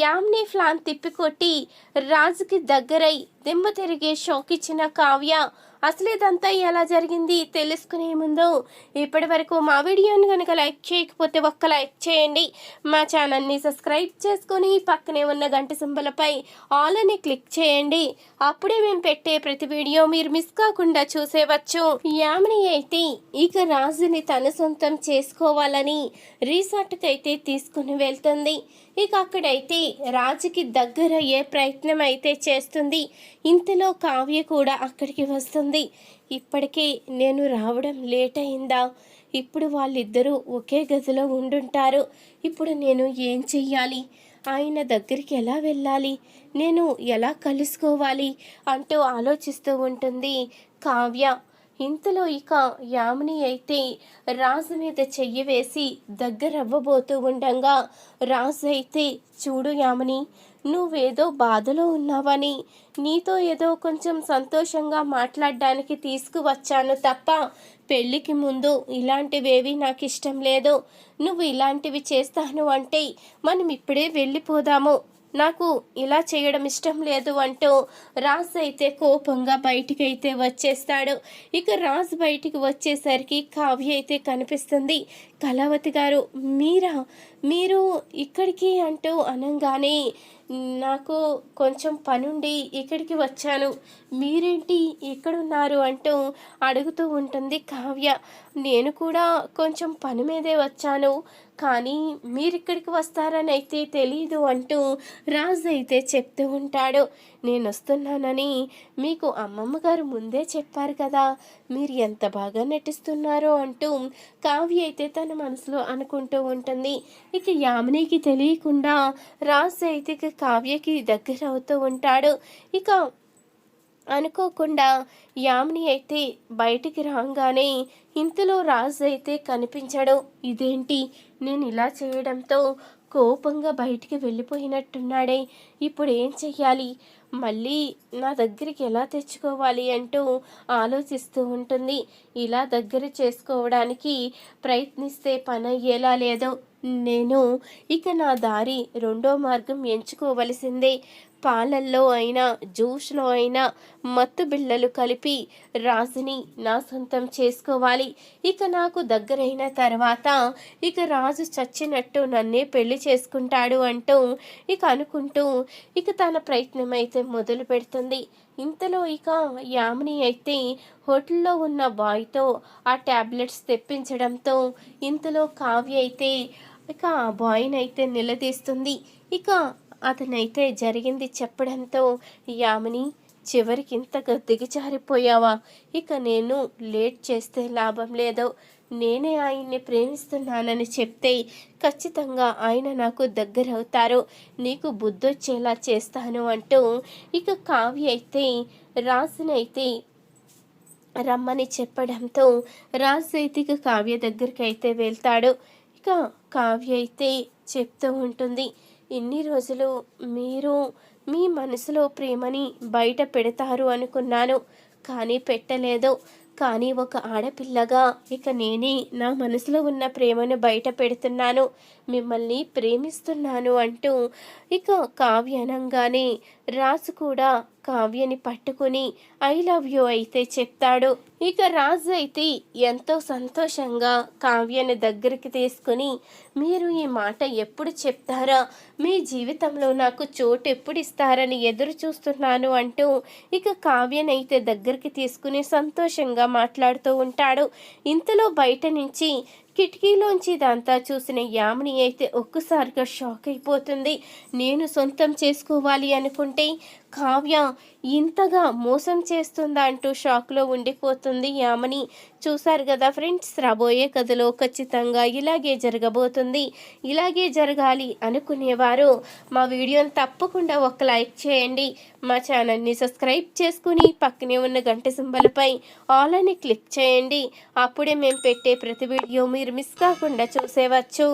యామ్ని ఫ్లాన్ తిప్పికొట్టి రాజుకి దగ్గరై దిమ్మ తిరిగే షాక్ ఇచ్చిన కావ్య అసలు ఇదంతా ఎలా జరిగింది? తెలుసుకునే ముందు ఇప్పటి వరకు మా వీడియోని కనుక లైక్ చేయకపోతే ఒక్క లైక్ చేయండి. మా ఛానల్ని సబ్స్క్రైబ్ చేసుకొని పక్కనే ఉన్న గంట సింబలపై ఆల్ అని క్లిక్ చేయండి. అప్పుడే మేము పెట్టే ప్రతి వీడియో మీరు మిస్ కాకుండా చూసేవచ్చు. యామిని అయితే ఇక రాజుని తన సొంతం చేసుకోవాలని రీసార్ట్కి అయితే తీసుకుని వెళ్తుంది. ఇక అక్కడైతే రాజుకి దగ్గరయ్యే ప్రయత్నం అయితే చేస్తుంది. ఇంతలో కావ్య కూడా అక్కడికి వస్తుంది. ఇప్పటికే నేను రావడం లేట్ అయిందా ఇప్పుడు వాళ్ళిద్దరూ ఒకే గదిలో ఉండుంటారు. ఇప్పుడు నేను ఏం చెయ్యాలి? ఆయన దగ్గరికి ఎలా వెళ్ళాలి? నేను ఎలా కలుసుకోవాలి? అంటూ ఆలోచిస్తూ ఉంటుంది కావ్య. ఇంతలో ఇక యామిని అయితే రాజు మీద చెయ్యి వేసి దగ్గరవ్వబోతూ ఉండగా రాజు అయితే చూడు యామిని నువ్వేదో బాధలో ఉన్నావని నీతో ఏదో కొంచెం సంతోషంగా మాట్లాడడానికి తీసుకువచ్చాను తప్ప పెళ్ళికి ముందు ఇలాంటివేవి నాకు ఇష్టం లేదు. నువ్వు ఇలాంటివి చేస్తాను అంటే మనం ఇప్పుడే వెళ్ళిపోదాము. నాకు ఇలా చేయడం ఇష్టం లేదు అంటూ రాజ్ అయితే కోపంగా బయటికి అయితే వచ్చేస్తాడు. ఇక రాజ్ బయటికి వచ్చేసరికి కావ్య అయితే కనిపిస్తుంది. కళావతి గారు మీరా? మీరు ఇక్కడికి? అంటూ అనగానే నాకు కొంచెం పనుండి ఇక్కడికి వచ్చాను. మీరేంటి ఎక్కడున్నారు అంటూ అడుగుతూ ఉంటుంది కావ్య. నేను కూడా కొంచెం పని మీదే వచ్చాను. కానీ మీరిక్కడికి వస్తారని అయితే తెలీదు అంటూ రాజు అయితే చెప్తూ ఉంటాడు. నేను వస్తున్నానని మీకు అమ్మమ్మ గారు ముందే చెప్పారు కదా. మీరు ఎంత బాగా నటిస్తున్నారో అంటూ కావ్య అయితే తన మనసులో అనుకుంటూ ఉంటుంది. ఇక యామినికి తెలియకుండా రాజు అయితే ఇక కావ్యకి దగ్గర అవుతూ ఉంటాడు. ఇక అనుకోకుండా యామిని అయితే బయటికి రాగానే ఇంతలో రాజు అయితే కనిపించడు. ఇదేంటి? నేను ఇలా చేయడంతో కోపంగా బయటికి వెళ్ళిపోయినట్టున్నాడే. ఇప్పుడు ఏం చెయ్యాలి? మళ్ళీ నా దగ్గరికి ఎలా తెచ్చుకోవాలి? అంటూ ఆలోచిస్తూ ఉంటుంది. ఇలా దగ్గర చేసుకోవడానికి ప్రయత్నిస్తే పని అయ్యేలా లేదో. నేను ఇక నా దారి రెండో మార్గం ఎంచుకోవలసిందే. పాలల్లో అయినా జ్యూస్లో అయినా మత్తు బిళ్ళలు కలిపి రాజుని నా సొంతం చేసుకోవాలి. ఇక నాకు దగ్గరైన తర్వాత ఇక రాజు చచ్చినట్టు నన్నే పెళ్ళి చేసుకుంటాడు అంటూ ఇక అనుకుంటూ ఇక తన ప్రయత్నం అయితే మొదలు పెడుతుంది. ఇంతలో ఇక యామిని అయితే హోటల్లో ఉన్న బాయ్తో ఆ ట్యాబ్లెట్స్ తెప్పించడంతో ఇంతలో కావ్య అయితే ఇక ఆ బాయ్ని అయితే నిలదీస్తుంది. ఇక అతనైతే జరిగింది చెప్పడంతో యామిని చివరికి ఇంతగా దిగజారిపోయావా? ఇక నేను లేట్ చేస్తే లాభం లేదు. నేనే ఆయన్ని ప్రేమిస్తున్నానని చెప్తే ఖచ్చితంగా ఆయన నాకు దగ్గరవుతారు. నీకు బుద్ధొచ్చేలా చేస్తాను అంటూ ఇక కావ్య అయితే రాజునైతే రమ్మని చెప్పడంతో రాజు అయితే ఇక కావ్య దగ్గరికి అయితే వెళ్తాడు. ఇక కావ్య అయితే చెప్తూ ఉంటుంది ఇన్ని రోజులు మీరు మీ మనసులో ప్రేమని బయట పెడతారు అనుకున్నాను కానీ పెట్టలేదు. కానీ ఒక ఆడపిల్లగా ఇక నేనే నా మనసులో ఉన్న ప్రేమను బయట పెడుతున్నాను మిమ్మల్ని ప్రేమిస్తున్నాను అంటూ ఇక కావ్యనంగానే రాజు కూడా కావ్యని పట్టుకుని ఐ లవ్ యూ అయితే చెప్తాడు. ఇక రాజు అయితే ఎంతో సంతోషంగా కావ్యని దగ్గరికి తీసుకుని మీరు ఈ మాట ఎప్పుడు చెప్తారా? మీ జీవితంలో నాకు చోటు ఎప్పుడు ఇస్తారని ఎదురు చూస్తున్నాను అంటూ ఇక కావ్యనైతే దగ్గరికి తీసుకుని సంతోషంగా మాట్లాడుతూ ఉంటాడు. ఇంతలో బయట నుంచి కిటికీలోంచి ఇదంతా చూసిన యామిని అయితే ఒక్కసారిగా షాక్ అయిపోతుంది. నేను సొంతం చేసుకోవాలి అనుకుంటే కావ్య ఇంతగా మోసం చేస్తుందా అంటూ షాక్లో ఉండిపోతుంది యామని. చూశారు కదా ఫ్రెండ్స్ రాబోయే కథలో ఖచ్చితంగా ఇలాగే జరగబోతుంది. ఇలాగే జరగాలి అనుకునేవారు. మా వీడియోని తప్పకుండా ఒక లైక్ చేయండి. మా ఛానల్ని సబ్స్క్రైబ్ చేసుకుని పక్కనే ఉన్న గంట సింబలపై ఆల్ అని క్లిక్ చేయండి. అప్పుడే మేము పెట్టే ప్రతి వీడియో మీరు మిస్ కాకుండా చూసేవచ్చు.